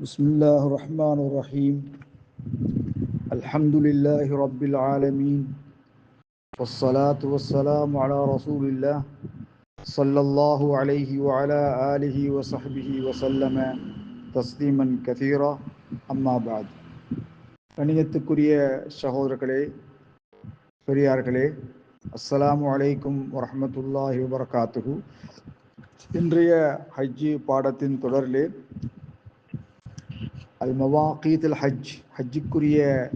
بسم الله الرحمن الرحيم الحمد لله رب العالمين والصلاة والسلام على رسول الله صلى الله عليه وعلى آله وصحبه وسلم تسليما كثيرا أما بعد கணியத்துக்குரிய சகோதரர்களே பெரியார்களே அஸ்ஸலாமு அலைக்கும் வரஹமத்துல்லாஹி வபரகாத்துஹு இன்றைய ஹஜ்ஜி பாடத்தின் தொடரிலே அது மவாக்கீத்தில் ஹஜ் ஹஜ்ஜுக்குரிய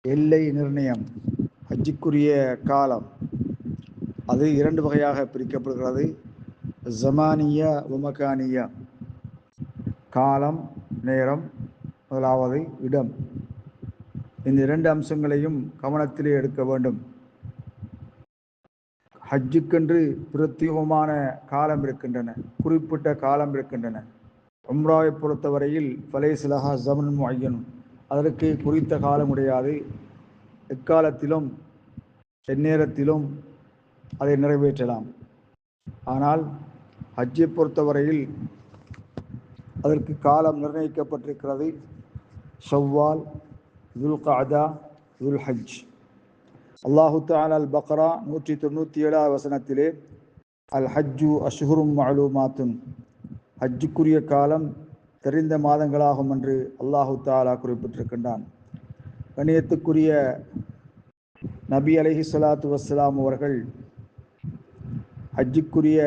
எல்லை நிர்ணயம் ஹஜ்ஜுக்குரிய காலம். அது இரண்டு வகையாக பிரிக்கப்படுகிறது. ஜமானியா உமகானியா காலம் நேரம் முதலாவது இடம். இந்த இரண்டு அம்சங்களையும் கவனத்திலே எடுக்க வேண்டும். ஹஜ்ஜுக்கென்று பிரத்யேகமான காலம் இருக்கின்றன. குறிப்பிட்ட காலம் இருக்கின்றன. உம்ராவை பொறுத்தவரையில் ஃபலேசிலஹா ஜமன் முயன் அதற்கு குறித்த காலம் கிடையாது. எக்காலத்திலும் எந்நேரத்திலும் அதை நிறைவேற்றலாம். ஆனால் ஹஜ்ஜை பொறுத்தவரையில் அதற்கு காலம் நிர்ணயிக்கப்பட்டிருக்கிறது ஷவ்வால் துல் காதா துல் ஹஜ் அல்லாஹு தாலா அல் பக்ரா நூற்றி தொண்ணூற்றி ஏழாவது வசனத்திலே அல் ஹஜ்ஜு அஷ்ஹுரும் மாலூமாத்துன் ஹஜ்ஜுக்குரிய காலம் தெரிந்த மாதங்களாகும் என்று அல்லாஹு தாலா குறிப்பிட்டிருக்கின்றான். கணியத்துக்குரிய நபி அலஹி சலாத்து வசலாம் அவர்கள் ஹஜ்ஜுக்குரிய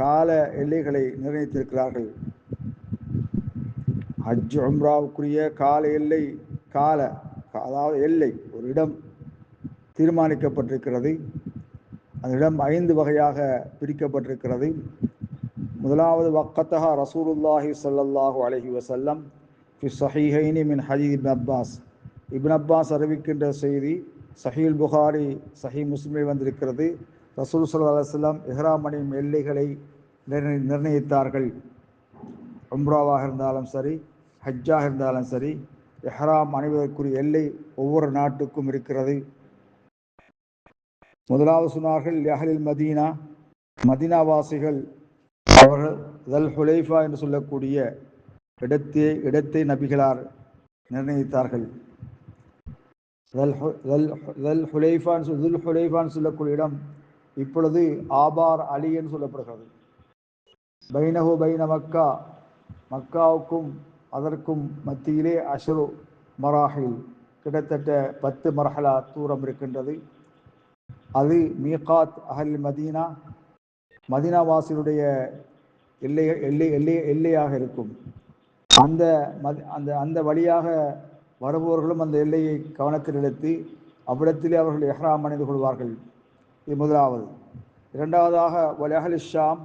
கால எல்லைகளை நிர்ணயித்திருக்கிறார்கள். ஹஜ் உம்ராவுக்குரிய கால எல்லை கால அதாவது எல்லை ஒரு இடம் தீர்மானிக்கப்பட்டிருக்கிறது. அந்த இடம் ஐந்து வகையாக பிரிக்கப்பட்டிருக்கிறது. முதலாவது வக்கத்தஹா ரசூலுல்லாஹி சல்லல்லாஹு அலஹி வசல்லம் ஃபி சஹீஹைனி மின் ஹஜி இப்ன் அப்பாஸ். இப்ன் அப்பாஸ் அறிவிக்கின்ற செய்தி சஹீல் புகாரி சஹி முஸ்லிமில் வந்திருக்கிறது. ரசூல் சல்லா அலுவலம் இஹ்ராமனின் எல்லைகளை நிர்ணயித்தார்கள். உம்ராவாக இருந்தாலும் சரி ஹஜ்ஜாக இருந்தாலும் சரி எஹ்ராம் அணிவதற்குரிய எல்லை ஒவ்வொரு நாட்டுக்கும் இருக்கிறது. முதலாவது சொன்னார்கள் யஹலில் மதீனா மதீனாவாசிகள் அவர்கள் தல் ஹுலைஃபா என்று சொல்லக்கூடிய இடத்தை இடத்தை நபிகளார் நிர்ணயித்தார்கள். தல் ஹுலைஃபான் துல் ஹுலைஃபான் சொல்லக்கூடிய இடம் இப்பொழுது ஆபார் அலி என்று சொல்லப்படுகிறது. பைனஹு பைன மக்கா மக்காவுக்கும் அதற்கும் மத்தியிலே அஷரு மராஹில் கிட்டத்தட்ட பத்து மரஹலா தூரம் இருக்கின்றது. அது மீகாத் அஹல் மதீனா மதீனாவாசியுடைய எல்லை எல்லை எல்லை எல்லையாக இருக்கும். அந்த மதி அந்த அந்த வழியாக வருபவர்களும் அந்த எல்லையை கவனத்தில் எடுத்து அவ்விடத்திலே அவர்கள் எஹ்ராம் அணிந்து கொள்வார்கள். இது முதலாவது. இரண்டாவதாக வலஹல் ஷாம்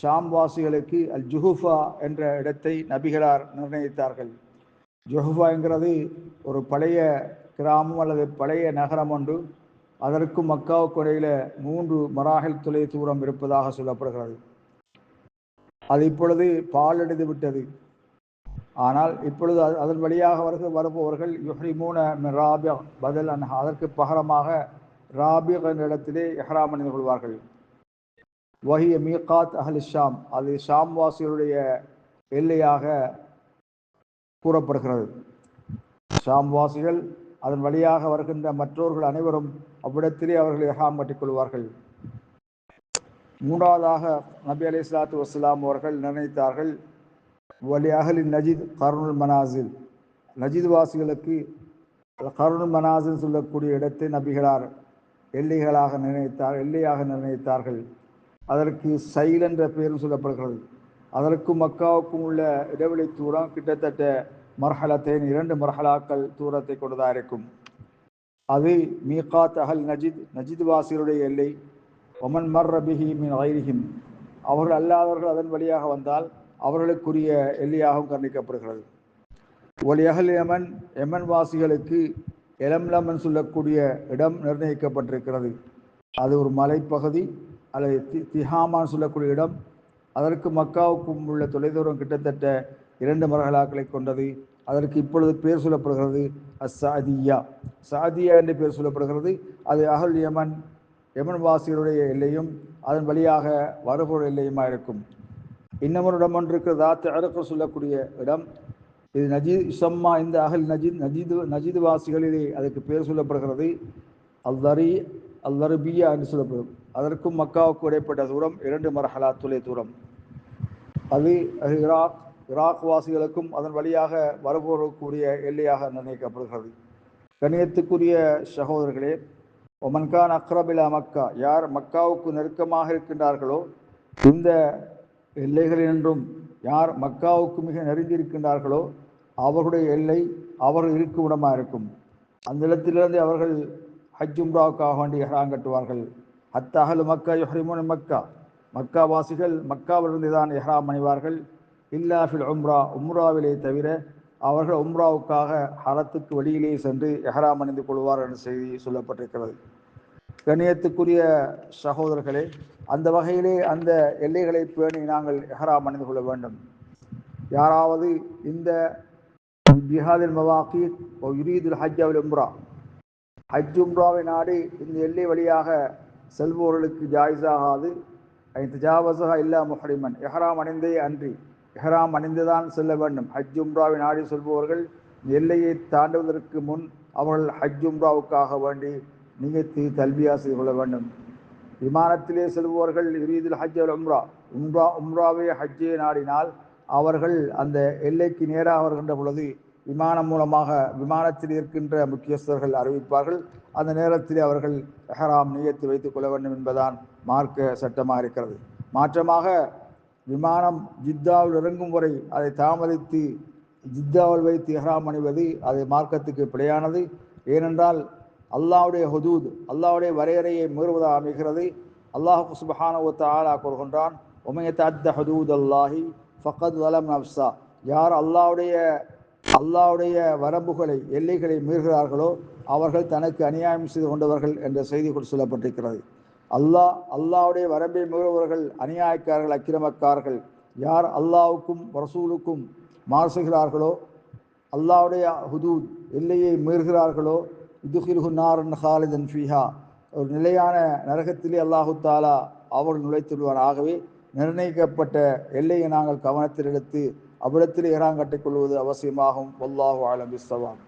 ஷாம் வாசிகளுக்கு அல் ஜுஹுஃபா என்ற இடத்தை நபிகளார் நிர்ணயித்தார்கள். ஜுஹுஃபா என்கிறது ஒரு பழைய கிராமம் அல்லது பழைய நகரம் ஒன்று. அதற்கும் மக்காவுக்கு இடையில மூன்று மராகல் துளை தூரம் இருப்பதாக சொல்லப்படுகிறது. அது இப்பொழுது பாலடைந்து விட்டது. ஆனால் இப்பொழுது அதன் வழியாக வருக வருபவர்கள் யுஹ்ரிமூன ராபியா பதில் அன்ஹா அதற்கு பகரமாக ராபிக் என்ற இடத்திலே எஹ்ராம் அணிந்து கொள்வார்கள். வஹிய மீகாத் அஹல் ஷாம் அது ஷாம் வாசிகளுடைய எல்லையாக கூறப்படுகிறது. ஷாம் வாசிகள் அதன் வழியாக வருகின்ற மற்றவர்கள் அனைவரும் அவ்விடத்திலே அவர்கள் எஹாம் கட்டிக் கொள்வார்கள். மூன்றாவதாக நபி அலி இஸ்லாத்து வசலாம் அவர்கள் நிர்ணயித்தார்கள் வழி அகலின் நஜீத் கருணுல் மனாசில். நஜித் வாசிகளுக்கு கருணுல் மனாசில் சொல்லக்கூடிய இடத்தை நபிகளார் எல்லைகளாக நிர்ணயித்தார் எல்லையாக நிர்ணயித்தார்கள். அதற்கு சைல் என்ற பெயரும் சொல்லப்படுகிறது. அதற்கும் மக்காவுக்கும் உள்ள இடைவெளி தூரம் கிட்டத்தட்ட மர்ஹலத்தேன் இரண்டு மர்ஹலாக்கள் தூரத்தை கொண்டதாக இருக்கும். அது மீகாத் அகல் நஜித் நஜித் வாசிகளுடைய எல்லை. ஒமன் மர் ரபிஹி மின் ஐரிஹிம் அவர்கள் அல்லாதவர்கள் அதன் வழியாக வந்தால் அவர்களுக்குரிய எல்லையாகவும் கண்டிக்கப்படுகிறது ஒலி அகல் எமன் எமன் வாசிகளுக்கு எலம்லமன் சொல்லக்கூடிய இடம் நிர்ணயிக்கப்பட்டிருக்கிறது. அது ஒரு மலைப்பகுதி அல்லது தி திஹாமான் சொல்லக்கூடிய இடம். அதற்கு மக்காவுக்கும் உள்ள தொலைதூரம் கிட்டத்தட்ட இரண்டு மரகலாக்களை கொண்டது. அதற்கு இப்பொழுது பேர் சொல்லப்படுகிறது அசாதியா சாதியா என்று பேர் சொல்லப்படுகிறது. அது அகல் யமன் யமன் வாசிகளுடைய எல்லையும் அதன் வழியாக வருபவர் எல்லையுமா இருக்கும். இன்னமொரு இடம் ஒன்று இருக்குது தாத்து அறுக்க சொல்லக்கூடிய இடம். இது நஜீத் இசம்மா இந்த அகல் நஜீத் நஜீது நஜீது வாசிகளிலே அதுக்கு பேர் சொல்லப்படுகிறது. அல்லரி அல்லருபியா என்று சொல்லப்படும். அதற்கும் மக்காவுக்கு இடைப்பட்ட தூரம் இரண்டு மரஹலா துளை தூரம். அது ஹிராக் இராக் வாசிகளுக்கும் அதன் வழியாக வரப்போறக்கூடிய எல்லையாக நிர்ணயிக்கப்படுகிறது. கணியத்துக்குரிய சகோதரர்களே ஒமன்கான் அக்ரபிலா மக்கா யார் மக்காவுக்கு நெருக்கமாக இருக்கின்றார்களோ இந்த எல்லைகளினின்றும் யார் மக்காவுக்கு மிக நெருங்கியிருக்கின்றார்களோ அவர்களுடைய எல்லை அவர்கள் இருக்கும் இடமாக இருக்கும். அந்த இடத்திலிருந்து அவர்கள் ஹஜ் உம்ராவுக்காக வேண்டி இஹ்ராம் கட்டுவார்கள். அத்தகல் மக்கா யுஹரிமுன் மக்கா மக்கா. வாசிகள் மக்காவிலிருந்து தான் இஹ்ராம் அணிவார்கள். இல்லாஃபில் உம்ரா உம்ராவிலே தவிர அவர்கள் உம்ராவுக்காக ஹரத்துக்கு வெளியிலே சென்று எஹராம் அணிந்து கொள்வார் என்ற செய்தி சொல்லப்பட்டிருக்கிறது. கணியத்துக்குரிய சகோதரர்களே அந்த வகையிலே அந்த எல்லைகளை பேணி நாங்கள் எஹராம் அணிந்து கொள்ள வேண்டும். யாராவது இந்த ஜிஹாதில் மவாக்கீத் ஓ யுரீதுல் ஹஜ் அவல் உம்ரா. ஹஜ் உம்ராவை நாடி இந்த எல்லை வழியாக செல்பவர்களுக்கு ஜாயிஸாகாது. ஜாவசா இல்லா முஹரிமன். எஹராம் அணிந்தே அன்றி. எஹராம் அணிந்துதான் செல்ல வேண்டும். ஹஜ் உம்ராவை நாடி செல்பவர்கள் எல்லையை தாண்டுவதற்கு முன் அவர்கள் ஹஜ் உம்ராவுக்காக வேண்டி நிகழ்த்தி தல்பியா செய்து கொள்ள வேண்டும். விமானத்திலே செல்பவர்கள் இறுதியில் ஹஜ் அல் உம்ரா. உம்ரா உம்ராவை ஹஜ்ஜை நாடினால் அவர்கள் அந்த எல்லைக்கு நேராக வருகின்ற பொழுது விமானம் மூலமாக விமானத்தில் இருக்கின்ற முக்கியஸ்தர்கள் அறிவிப்பார்கள். அந்த நேரத்தில் அவர்கள் எஹராம் நியத்து வைத்துக் கொள்ள வேண்டும் என்பதான் மார்க்க சட்டமாக இருக்கிறது. மாற்றமாக விமானம் ஜித்தாவில் இறங்கும் வரை அதை தாமதித்து ஜித்தாவில் வைத்து எஹராம் அணிவது அது மார்க்கத்துக்கு பிழையானது. ஏனென்றால் அல்லாவுடைய ஹுதூத் அல்லாவுடைய வரையறையை மீறுவதாக அமைகிறது. அல்லாஹ் சுபஹானவத்த ஆலா கூறுகின்றான் உமையத்த அத்த ஹதூத் அல்லாஹி ஃபக்கத் வலம் நப்சா யார் அல்லாவுடைய அல்லாவுடைய வரம்புகளை எல்லைகளை மீறுகிறார்களோ அவர்கள் தனக்கு அநியாயம் செய்து கொண்டவர்கள் என்ற செய்தி சொல்லப்பட்டிருக்கிறது. அல்லாஹ் அல்லாவுடைய வரம்பை மீறுபவர்கள் அநியாயக்காரர்கள் அக்கிரமக்காரர்கள் யார் அல்லாவுக்கும் ரசூலுக்கும் மாசுகிறார்களோ அல்லாவுடைய ஹுதூத் எல்லையை மீறுகிறார்களோ இதுகில்ஹு நாரன் ஹாலிதன் ஃபீஹா ஒரு நிலையான நரகத்திலே அல்லாஹு தாலா அவர்கள் நுழைத்துள்வார் ஆகவே நிர்ணயிக்கப்பட்ட எல்லையை நாங்கள் கவனத்தில் எடுத்து அவ்விடத்தில் இறாங்கட்டிக் கொள்வது அவசியமாகும். வல்லாஹு ஆலம் பிஸ்ஸவாம்